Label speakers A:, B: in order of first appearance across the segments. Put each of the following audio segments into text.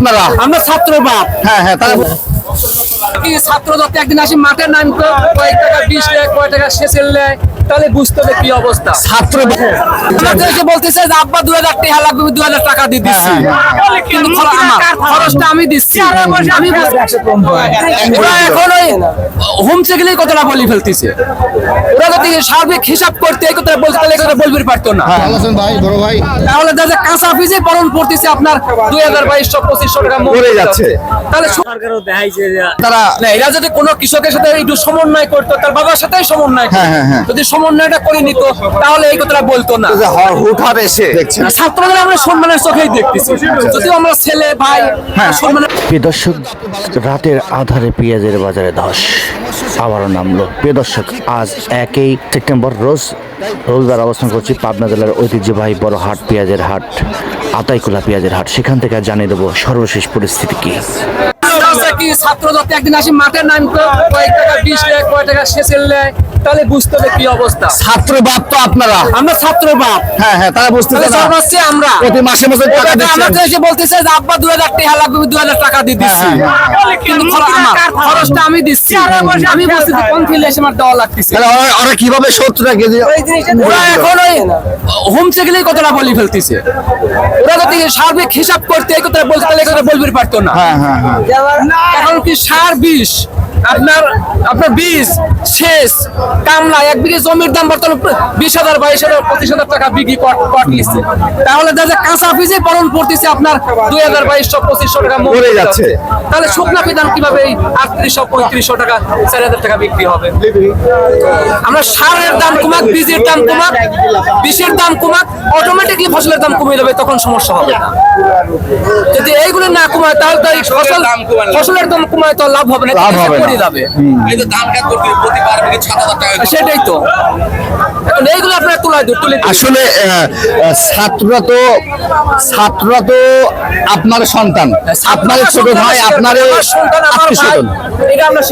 A: আপনারা?
B: আমরা ছাত্র বাপ।
A: হ্যাঁ হ্যাঁ
B: কি ছাত্র যাতে একদিন আসি মাঠে নামতো কয়েক টাকা বিশ নেয় কয়েক টাকা সেচেল নেয় তাহলে বুঝতে হবে কি অবস্থা।
A: ছাত্র
B: আমাদের এসে বলতেছে যে আব্বা দুই হাজার টাকা লাগবে দুই হাজার টাকা দিয়ে দিচ্ছি। কিন্তু খরচটা আমি দিচ্ছি। আমি এখন ওই হোম গেলেই কথাটা বলে ফেলতেছে। ওরা যদি সার্বিক হিসাব করতে এই কথা বলতে তাহলে কথা বলবে পারতো না।
A: ভাই বড় ভাই।
B: তাহলে যায় কাঁচা ফিজে বরণ পড়তেছে আপনার দুই হাজার বাইশশো পঁচিশশো টাকা
A: পড়ে যাচ্ছে।
B: তাহলে সু-
A: তারা
B: না এরা যদি কোনো কৃষকের সাথে একটু সমন্বয় করতো তার বাবার সাথে সমন্বয় করতো।
A: হ্যাঁ, হ্যাঁ, হ্যাঁ।
B: যদি সমন্বয়টা করে নিত তাহলে এই কথাটা বলতো না।
A: হুটহাট এসে
B: ছাত্রদের আমরা সম্মানের চোখেই দেখতেছি। যদিও আমরা ছেলে ভাই
A: হ্যাঁ।
B: সম্মানের
C: দর্শক রাতের আধারে পেঁয়াজের বাজারে ধস। আবারও নামলো। প্রিয় দর্শক আজ একই সেপ্টেম্বর রোজ রোজবার অবস্থান করছি পাবনা জেলার ঐতিহ্যবাহী বড় হাট পেঁয়াজের হাট আতাইকুলা পেঁয়াজের হাট। সেখান থেকে জানিয়ে দেবো সর্বশেষ পরিস্থিতি কি।
B: ছাত্র যাতে একদিন আসি মাঠে নামতো কয়েক টাকা বিশ নেয় কয়েক টাকা শেষের নেয় তাহলে বুঝতে হবে কি অবস্থা।
A: ছাত্র বাপ তো আপনারা।
B: আমরা ছাত্র বাপ।
A: হ্যাঁ হ্যাঁ তারা বুঝতে
B: তাহলে
A: পারে না।
B: জন্মাচ্ছি আমরা।
A: প্রতি মাসে মাসে টাকা
B: আমাকে এসে বলতেছে যে আব্বা দুই হাজার টাকা লাগবে দুই হাজার টাকা দিয়ে দিচ্ছি।
A: হ্যাঁ,
B: কিন্তু খরচটা আমি দিচ্ছি। আমি বলছি কোন ফিলে এসে আমার দেওয়া লাগতেছে?
A: তাহলে ওরা- কীভাবে সত্তরটা কেজি
B: ওরা এখন ওই হোম গেলেই কথাটা বলে ফেলতেছে। ওরা যদি সার্বিক হিসাব করতে এই কথা বলতে তাহলে এই কথা বলবে পারতো না।
A: হ্যাঁ হ্যাঁ হ্যাঁ।
B: এখন কি সার বিষ? আপনার আপনার বীজ শেষ। কামলা, এক বিঘে জমির দাম বর্তমানে বিশ হাজার, বাইশ হাজার, পঁচিশ হাজার টাকা বিক্রি কট তাহলে দেখা কাঁচা বীজে পালন পড়তেছে আপনার দুই হাজার, বাইশশো, পঁচিশশো টাকা
A: মরে যাচ্ছে।
B: তাহলে শুকনা বিধান কীভাবে এই আটত্রিশশো পঁয়ত্রিশশো টাকা চার হাজার টাকা বিক্রি হবে? আমরা সারের দাম কমাক বীজের দাম কমাক বিষের দাম কমাক অটোমেটিকলি ফসলের দাম কমে যাবে তখন সমস্যা হবে না। যদি এইগুলো না কমায় তাহলে তো এই ফসল ফসলের দাম কমায় তো লাভ হবে না
A: লাভ হবে না।
B: মরে যাবে সেটাই তো। এইগুলো আপনারা তুলে তুলে
A: আসলে ছাত্ররা তো ছাত্ররা তো আপনার সন্তান। আপনার ছোট ভাই আপনার
B: সন্তান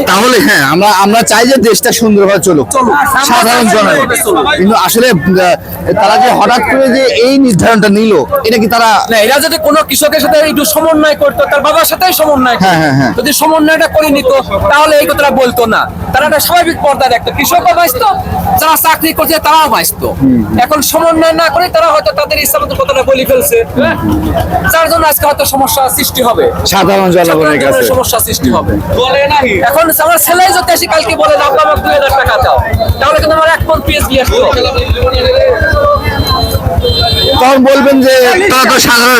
A: তাহলে হ্যাঁ আমরা আমরা চাই যে দেশটা সুন্দরভাবে চলুক। সাধারণ জনগণ। কিন্তু আসলে তারা যে হঠাৎ করে যে এই নির্ধারণটা নিল এটা কি তারা
B: না এরা যদি কোনো কৃষকের সাথে একটু সমন্বয় করতো তার বাবার সাথে সমন্বয়
A: হ্যাঁ, হ্যাঁ, হ্যাঁ।
B: যদি সমন্বয়টা করে নিত তাহলে এই কথাটা বলতো না। তারা একটা স্বাভাবিক পর্দা দেখতো কৃষকও বাঁচতো যারা চাকরি করছে তারাও আসতো। এখন সমন্বয় না করে তারা হয়তো তাদের ইচ্ছা মতো কথাটা বলি ফেলছে? যার জন্য আজকে হয়তো সমস্যা সৃষ্টি হবে।
A: সাধারণ জনগণের কাছে।
B: সমস্যা সৃষ্টি হবে। এখন আমার ছেলেই যদি এসে কালকে বলে আমাকে দুই হাজার টাকা দাও। তাহলে কিন্তু আমার এক ফোন পিএস দিয়ে আসতো।
A: তখন বলবেন যে তারা তো সাধারণ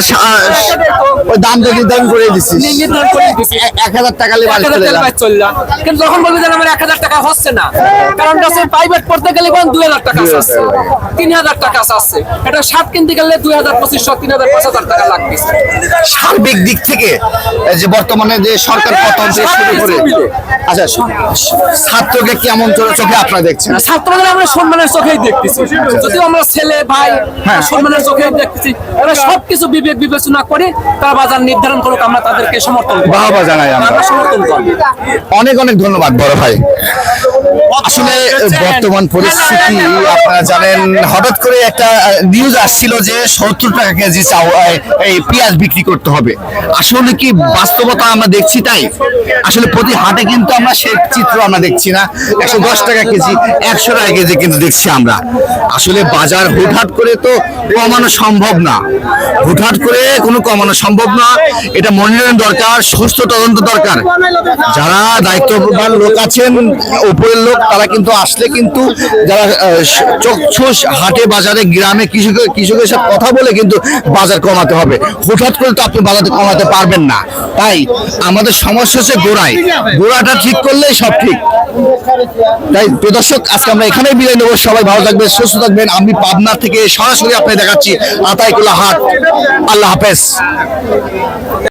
A: নির্ধারণ করে দিচ্ছিস
B: নির্ধারণ করে দিছি।
A: এক হাজার টাকা নিয়ে বাড়ি চলে
B: তেল
A: যান।
B: বাইর চললাম। কিন্তু যখন বলবে যে আমার এক হাজার টাকা হচ্ছে না। কারণ প্রাইভেট পড়তে গেলে কোন দুই হাজার টাকা চাচ্ছে তিন হাজার টাকা চাচ্ছে এটা শার্ট কিনতে গেলে দুই হাজার পঁচিশশো তিন হাজার পাঁচ হাজার টাকা লাগবে।
A: সার্বিক দিক থেকে যে বর্তমানে যে সরকার পতন থেকে শুরু করে আচ্ছা ছাত্রকে কেমন চোখে চোখে আপনারা দেখছেন?
B: ছাত্রদের আমরা সম্মানের চোখেই দেখতেছি। যদিও আমরা ছেলে ভাই
A: হ্যাঁ।
B: সম্মানের চোখেই দেখতেছি। এরা সবকিছু বিবেক বিবেচনা করে তারা বাজার নির্ধারণ করুক আমরা তাদেরকে সমর্থন বাবা
A: বাহবা জানাই আমরা।
B: আমরা সমর্থন করব
A: অনেক অনেক ধন্যবাদ বড় ভাই। আসলে বর্তমান পরিস্থিতি, আপনারা জানেন, হঠাৎ করে একটা নিউজ আসছিল যে সত্তর টাকা কেজি এই- পেঁয়াজ বিক্রি করতে হবে। আসলে কি বাস্তবতা আমরা দেখছি তাই? আসলে প্রতি হাটে কিন্তু আমরা সে চিত্র আমরা দেখছি না। একশো দশ টাকা কেজি, একশো টাকা কেজি কিন্তু দেখছি আমরা। আসলে বাজার হুটহাট করে তো কমানো সম্ভব না। হুটহাট করে কোনো কমানো সম্ভব না। এটা মনিটরিং দরকার, সুস্থ তদন্ত দরকার। যারা দায়িত্ববান লোক আছেন উপরের লোক, তারা কিন্তু আসলে কিন্তু যারা চক্ষু হাটে, বাজারে, গ্রামে কৃষকের কৃষকের সাথে কথা বলে কিন্তু বাজার কমাতে হবে। হঠাৎ করে তো আপনি বাজার কমাতে পারবেন না। তাই আমাদের সমস্যা হচ্ছে গোড়ায়। গোড়াটা ঠিক করলেই সব ঠিক। তাই প্রিয় দর্শক, আজকে আমরা এখানেই বিদায় নেব। সবাই ভালো থাকবেন, সুস্থ থাকবেন। আমি পাবনা থেকে সরাসরি আপনি দেখাচ্ছি আতাইকুলা হাট। আল্লাহ হাফেজ।